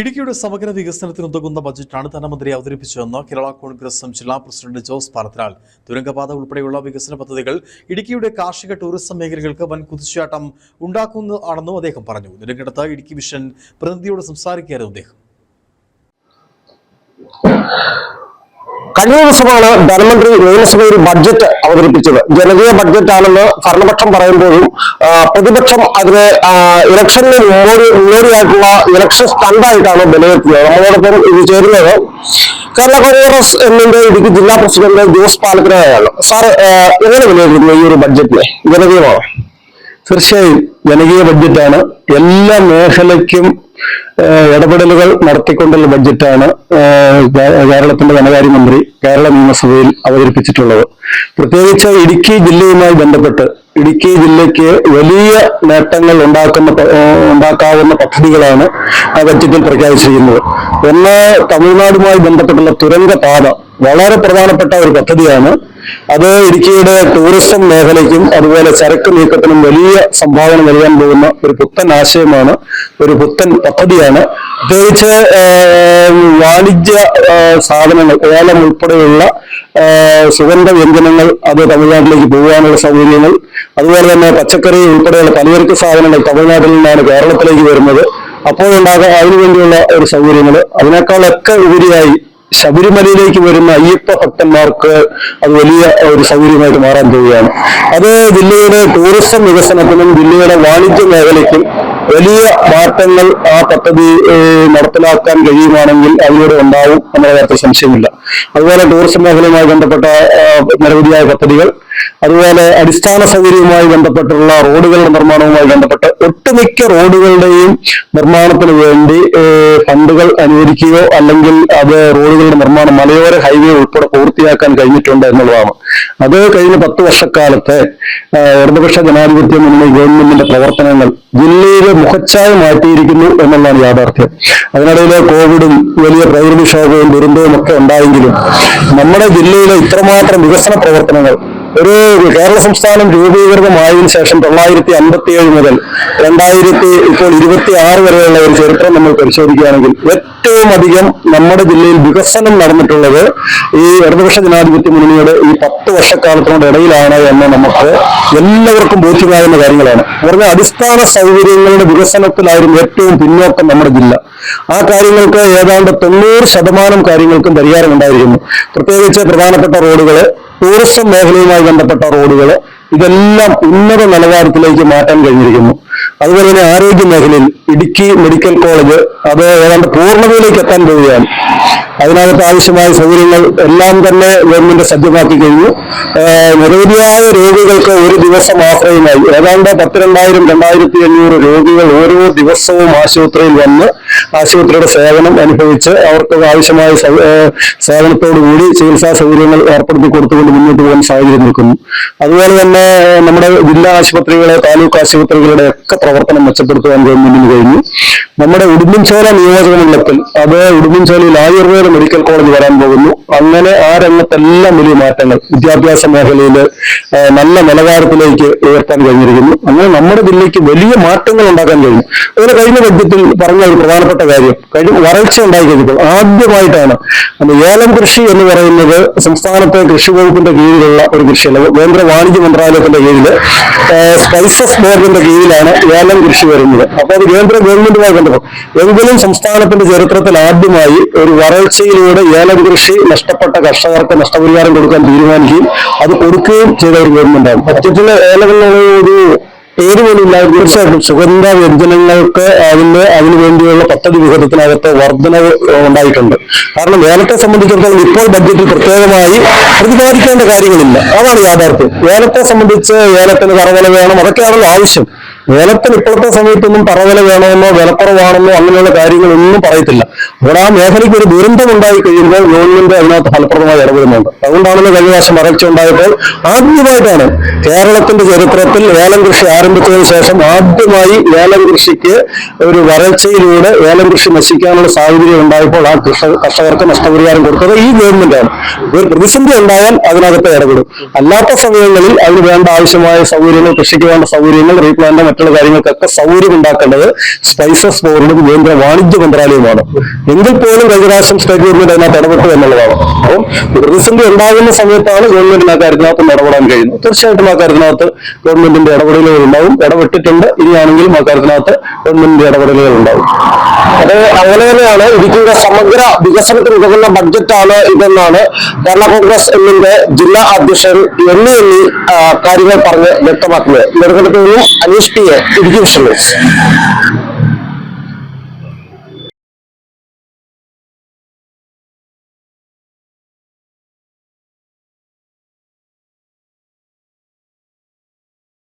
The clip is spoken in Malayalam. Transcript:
ഇടുക്കിയുടെ സമഗ്ര വികസനത്തിന് ഉതകുന്ന ബജറ്റാണ് ധനമന്ത്രി അവതരിപ്പിച്ചതെന്ന് കേരള കോൺഗ്രസും ജില്ലാ പ്രസിഡന്റ് ജോസ് പാലത്തിനാൽ തുരങ്കപാത ഉൾപ്പെടെയുള്ള വികസന പദ്ധതികൾ ഇടുക്കിയുടെ കാർഷിക ടൂറിസം മേഖലകൾക്ക് വൻ കുതിച്ചുചാട്ടം ഉണ്ടാക്കുന്നതാണെന്നും അദ്ദേഹം പറഞ്ഞു. നെടുങ്കണ്ടത്ത് ഇടുക്കി മിഷൻ പ്രതിനിധിയോട് സംസാരിക്കുകയായിരുന്നു അദ്ദേഹം. കഴിഞ്ഞ ദിവസമാണ് ധനമന്ത്രി നിയമസഭയിൽ ബഡ്ജറ്റ് അവതരിപ്പിച്ചത്. ജനകീയ ബഡ്ജറ്റ് ആണെന്ന് ഭരണപക്ഷം പറയുമ്പോഴും പ്രതിപക്ഷം അതിനെ ഇലക്ഷനിൽ ഇലക്ഷന് മുന്നോടി മുന്നോടിയായിട്ടുള്ള ഇലക്ഷൻ സ്റ്റണ്ടായിട്ടാണ് വിലയിരുത്തുന്നത് നമ്മളോടൊപ്പം ഇത് ചേരുന്നത് കേരള കോൺഗ്രസ് എമ്മിന്റെ ഇടുക്കി ജില്ലാ പ്രസിഡന്റ് ജോസ് പാലക്കരയാണ് സാർ എങ്ങനെ വിലയിരുത്തുന്നു ഈ ഒരു ബഡ്ജറ്റിനെ ജനകീയമാണ്? തീർച്ചയായും ജനകീയ ബഡ്ജറ്റാണ് എല്ലാ മേഖലയ്ക്കും ഇടപെടലുകൾ നടത്തിക്കൊണ്ടുള്ള ബഡ്ജറ്റാണ് കേരളത്തിന്റെ ധനകാര്യമന്ത്രി കേരള നിയമസഭയിൽ അവതരിപ്പിച്ചിട്ടുള്ളത്. പ്രത്യേകിച്ച് ഇടുക്കി ജില്ലയുമായി ബന്ധപ്പെട്ട് ഇടുക്കി ജില്ലയ്ക്ക് വലിയ നേട്ടങ്ങൾ ഉണ്ടാക്കുന്ന ഉണ്ടാക്കാവുന്ന പദ്ധതികളാണ് ആ ബഡ്ജറ്റിൽ പ്രഖ്യാപിച്ചിരിക്കുന്നത്. ഒന്ന് തമിഴ്നാടുമായി ബന്ധപ്പെട്ടുള്ള തുരങ്ക പാത വളരെ പ്രധാനപ്പെട്ട ഒരു പദ്ധതിയാണ്. അത് ഇടുക്കിയുടെ ടൂറിസം മേഖലയ്ക്കും അതുപോലെ ചരക്ക് നീക്കത്തിനും വലിയ സംഭാവന നൽകാൻ പോകുന്ന ഒരു പുത്തൻ ആശയമാണ് ഒരു പുത്തൻ പദ്ധതിയാണ്. പ്രത്യേകിച്ച് വാണിജ്യ സാധനങ്ങൾ ഏലം ഉൾപ്പെടെയുള്ള സുഗന്ധ വ്യഞ്ജനങ്ങൾ അത് തമിഴ്നാട്ടിലേക്ക് പോകാനുള്ള സൗകര്യങ്ങൾ അതുപോലെ തന്നെ പച്ചക്കറി ഉൾപ്പെടെയുള്ള പലചരക്ക് സാധനങ്ങൾ തമിഴ്നാട്ടിൽ നിന്നാണ് കേരളത്തിലേക്ക് വരുന്നത്. അപ്പോഴുണ്ടാകാൻ അതിനുവേണ്ടിയുള്ള ഒരു സൗകര്യങ്ങൾ. അതിനേക്കാളൊക്കെ ഉപരിയായി ശബരിമലയിലേക്ക് വരുന്ന അയ്യപ്പ ഭക്തന്മാർക്ക് അത് വലിയ ഒരു സൗകര്യമായിട്ട് മാറാൻ പോവുകയാണ്. അത് ജില്ലയുടെ ടൂറിസം വികസനത്തിനും ജില്ലയുടെ വാണിജ്യ മേഖലയ്ക്കും വലിയ മാറ്റങ്ങൾ ആ പദ്ധതി നടപ്പിലാക്കാൻ കഴിയുമാണെങ്കിൽ അതിലൂടെ ഉണ്ടാവും എന്നുള്ള കാര്യത്തിൽ സംശയമില്ല. അതുപോലെ ടൂറിസം മേഖലയുമായി ബന്ധപ്പെട്ട നിരവധിയായ പദ്ധതികൾ അതുപോലെ അടിസ്ഥാന സൗകര്യവുമായി ബന്ധപ്പെട്ടുള്ള റോഡുകളുടെ നിർമ്മാണവുമായി ബന്ധപ്പെട്ട് ഒട്ടുമിക്ക റോഡുകളുടെയും നിർമ്മാണത്തിന് വേണ്ടി ഫണ്ടുകൾ അനുവദിക്കുകയോ അല്ലെങ്കിൽ അത് റോഡുകളുടെ നിർമ്മാണം മലയോര ഹൈവേ ഉൾപ്പെടെ പൂർത്തിയാക്കാൻ കഴിഞ്ഞിട്ടുണ്ട് എന്നുള്ളതാണ്. അത് കഴിഞ്ഞ പത്ത് വർഷക്കാലത്തെ ഇടതുപക്ഷ ജനാധിപത്യ മുന്നണി ഗവൺമെന്റിന്റെ പ്രവർത്തനങ്ങൾ ജില്ലയിലെ മുഖച്ഛായ മാറ്റിയിരിക്കുന്നു എന്നുള്ളതാണ് യാഥാർത്ഥ്യം. അതിനിടയിൽ കോവിഡും വലിയ പ്രകൃതിക്ഷോഭവും ദുരന്തവും ഒക്കെ ഉണ്ടായെങ്കിലും നമ്മുടെ ജില്ലയിലെ ഇത്രമാത്രം വികസന പ്രവർത്തനങ്ങൾ ഒരു കേരള സംസ്ഥാനം രൂപീകൃതമായതിനു ശേഷം തൊള്ളായിരത്തി അൻപത്തിയേഴ് മുതൽ രണ്ടായിരത്തി ഇപ്പോൾ ഇരുപത്തി ആറ് വരെയുള്ള ഒരു ചരിത്രം നമ്മൾ പരിശോധിക്കുകയാണെങ്കിൽ ഏറ്റവും അധികം നമ്മുടെ ജില്ലയിൽ വികസനം നടന്നിട്ടുള്ളത് ഈ ഇടതുപക്ഷ ജനാധിപത്യ മുന്നണിയുടെ ഈ പത്ത് വർഷക്കാലത്തിനോട് ഇടയിലാണ് എന്ന് നമുക്ക് എല്ലാവർക്കും ബോധ്യമാകുന്ന കാര്യങ്ങളാണ്. പറഞ്ഞ അടിസ്ഥാന സൗകര്യങ്ങളുടെ വികസനത്തിലായിരുന്നു ഏറ്റവും പിന്നോക്കം നമ്മുടെ ജില്ല. ആ കാര്യങ്ങൾക്ക് ഏതാണ്ട് തൊണ്ണൂറ് ശതമാനം കാര്യങ്ങൾക്കും പരിഹാരം ഉണ്ടായിരിക്കുന്നു പ്രത്യേകിച്ച് പ്രധാനപ്പെട്ട റോഡുകൾ ടൂറിസം മേഖലയുമായി ബന്ധപ്പെട്ട റോഡുകൾ ഇതെല്ലാം ഉന്നത നിലവാരത്തിലേക്ക് മാറ്റാൻ കഴിഞ്ഞിരിക്കുന്നു. അതുപോലെ തന്നെ ആരോഗ്യ മേഖലയിൽ ഇടുക്കി മെഡിക്കൽ കോളേജ് അത് ഏതാണ്ട് പൂർണതയിലേക്ക് എത്താൻ പോവുകയാണ്. അതിനകത്ത് ആവശ്യമായ സൗകര്യങ്ങൾ എല്ലാം തന്നെ ഗവൺമെന്റ് സജ്ജമാക്കി കഴിഞ്ഞു. നിരവധിയായ രോഗികൾക്ക് ഒരു ദിവസം ആശ്രയമായി. ഏതാണ്ട് പത്തിരണ്ടായിരം രണ്ടായിരത്തി അഞ്ഞൂറ് രോഗികൾ ഓരോ ദിവസവും ആശുപത്രിയിൽ വന്ന് ആശുപത്രിയുടെ സേവനം അനുഭവിച്ച് അവർക്ക് ആവശ്യമായ സേവനത്തോടുകൂടി ചികിത്സാ സൗകര്യങ്ങൾ ഏർപ്പെടുത്തി കൊടുത്തുകൊണ്ട് മുന്നോട്ട് പോകാൻ സാഹചര്യം നിൽക്കുന്നു അതുപോലെ തന്നെ നമ്മുടെ ജില്ലാ ആശുപത്രികളെ താലൂക്ക് ആശുപത്രികളുടെ ഒക്കെ പ്രവർത്തനം മെച്ചപ്പെടുത്തുവാൻ ഗവൺമെന്റിന് കഴിഞ്ഞു. നമ്മുടെ ഉടുമ്പൻചോല നിയോജക മണ്ഡലത്തിൽ അത് ഉടുമ്പൻചോലയിൽ ആയുർവേദ മെഡിക്കൽ കോളേജ് വരാൻ പോകുന്നു. അങ്ങനെ ആ രംഗത്തെല്ലാം വലിയ മാറ്റങ്ങൾ വിദ്യാഭ്യാസ മേഖലയിൽ നല്ല നിലവാരത്തിലേക്ക് ഉയർത്താൻ കഴിഞ്ഞിരിക്കുന്നു. അങ്ങനെ നമ്മുടെ ജില്ലയ്ക്ക് വലിയ മാറ്റങ്ങൾ ഉണ്ടാക്കാൻ കഴിയും അതുപോലെ കഴിഞ്ഞ ബഡ്ജറ്റിൽ പറഞ്ഞ ഒരു പ്രധാനപ്പെട്ട കാര്യം കഴിഞ്ഞ വരൾച്ച ഉണ്ടായി കഴിഞ്ഞപ്പോൾ ആദ്യമായിട്ടാണ് ഏലം കൃഷി എന്ന് പറയുന്നത് സംസ്ഥാനത്തെ കൃഷി വകുപ്പിന്റെ കീഴിലുള്ള ഒരു കൃഷിയല്ല കേന്ദ്ര വാണിജ്യ മന്ത്രാലയത്തിന്റെ കീഴിൽ സ്പൈസസ് ബോർഡിന്റെ കീഴിലാണ് ഏലം കൃഷി വരുന്നത്. അപ്പൊ അത് കേന്ദ്ര ഗവൺമെന്റുമായി ബന്ധപ്പെട്ടു. എങ്കിലും സംസ്ഥാനത്തിന്റെ ചരിത്രത്തിൽ ആദ്യമായി ഒരു വരൾച്ചയിലൂടെ ഏലം കൃഷി നഷ്ടപ്പെട്ട കർഷകർക്ക് നഷ്ടപരിഹാരം കൊടുക്കാൻ തീരുമാനിക്കുകയും അത് കൊടുക്കുകയും ചെയ്ത ഒരു ഗവൺമെന്റാണ് പോലും ഇല്ലാതെ തീർച്ചയായിട്ടും സുഗന്ധ വ്യഞ്ജനങ്ങൾക്ക് അതിന് അതിനു വേണ്ടിയുള്ള പദ്ധതി വിഹിതത്തിനകത്ത് വർധനവ് ഉണ്ടായിട്ടുണ്ട്. കാരണം ഏലത്തെ സംബന്ധിച്ചിടത്തോളം ഇപ്പോൾ ബഡ്ജറ്റിൽ പ്രത്യേകമായി പ്രതിപാദിക്കേണ്ട കാര്യങ്ങളില്ല. അതാണ് യാഥാർത്ഥ്യം. ഏലത്തെ സംബന്ധിച്ച് ഏലത്തിന് കറവല വേണം അതൊക്കെയാണല്ലോ ആവശ്യം. ഏലത്തിന് ഇപ്പോഴത്തെ സമയത്തൊന്നും പറവല വേണമെന്നോ വിലക്കുറവാണെന്നോ അങ്ങനെയുള്ള കാര്യങ്ങളൊന്നും പറയത്തില്ല. അവിടെ ആ മേഖലയ്ക്ക് ഒരു ദുരന്തം ഉണ്ടായി കഴിയുമ്പോൾ ഗവൺമെന്റ് അതിനകത്ത് ഫലപ്രദമായി ഇടപെടുന്നുണ്ട്. അതുകൊണ്ടാണല്ലോ കഴിഞ്ഞ വർഷം വരൾച്ച ഉണ്ടായപ്പോൾ ആദ്യമായിട്ടാണ് കേരളത്തിന്റെ ചരിത്രത്തിൽ ഏലം കൃഷി ആരംഭിച്ചതിന് ശേഷം ആദ്യമായി ഏലം കൃഷിക്ക് ഒരു വരൾച്ചയിലൂടെ ഏലം കൃഷി നശിക്കാനുള്ള സാഹചര്യം ഉണ്ടായപ്പോൾ ആ കർഷകർക്ക് നഷ്ടപരിഹാരം കൊടുത്തത് ഈ ഗവൺമെന്റാണ് ഒരു പ്രതിസന്ധി ഉണ്ടായാൽ അതിനകത്ത് ഇടപെടും. അല്ലാത്ത സമയങ്ങളിൽ അതിന് വേണ്ട ആവശ്യമായ സൗകര്യങ്ങൾ കൃഷിക്ക് വേണ്ട സൗകര്യങ്ങൾ റീപ്ലാന്റ് മറ്റുള്ള കാര്യങ്ങൾക്കൊക്കെ സൗകര്യം ഉണ്ടാക്കേണ്ടത് സ്പൈസസ് ബോർഡും കേന്ദ്ര വാണിജ്യ മന്ത്രാലയമാണ് എങ്കിൽ പോലും കഴിഞ്ഞ സ്റ്റേറ്റ് ഗവൺമെന്റ് അതിനകത്ത് ഇടപെട്ടു എന്നുള്ളതാണ്. അപ്പം പ്രതിസന്ധി ഉണ്ടാകുന്ന സമയത്താണ് ഗവൺമെന്റിന് ആ കാര്യത്തിനകത്ത് ഇടപെടാൻ കഴിയുന്നത്. തീർച്ചയായിട്ടും ആ കാര്യത്തിനകത്ത് ഗവൺമെന്റിന്റെ ഇടപെടലുകൾ ഉണ്ടാവും. ഇടപെട്ടിട്ടുണ്ട്. ഇനിയാണെങ്കിലും ആ കാര്യത്തിനകത്ത് ഗവൺമെന്റിന്റെ ഇടപെടലുകൾ ഉണ്ടാവും. അത് അങ്ങനെ തന്നെയാണ്. ഇടുക്കിയുടെ സമഗ്ര വികസനത്തിന് ഉതകുന്ന ബഡ്ജറ്റാണ് ഇതെന്നാണ് കേരള കോൺഗ്രസ് എമ്മിന്റെ ജില്ലാ അധ്യക്ഷൻ എണ്ണി എണ്ണി കാര്യങ്ങൾ പറഞ്ഞ് വ്യക്തമാക്കുന്നത്. നെടുങ്കണ്ടത്ത് നിന്നും Anish P A Idukki vision news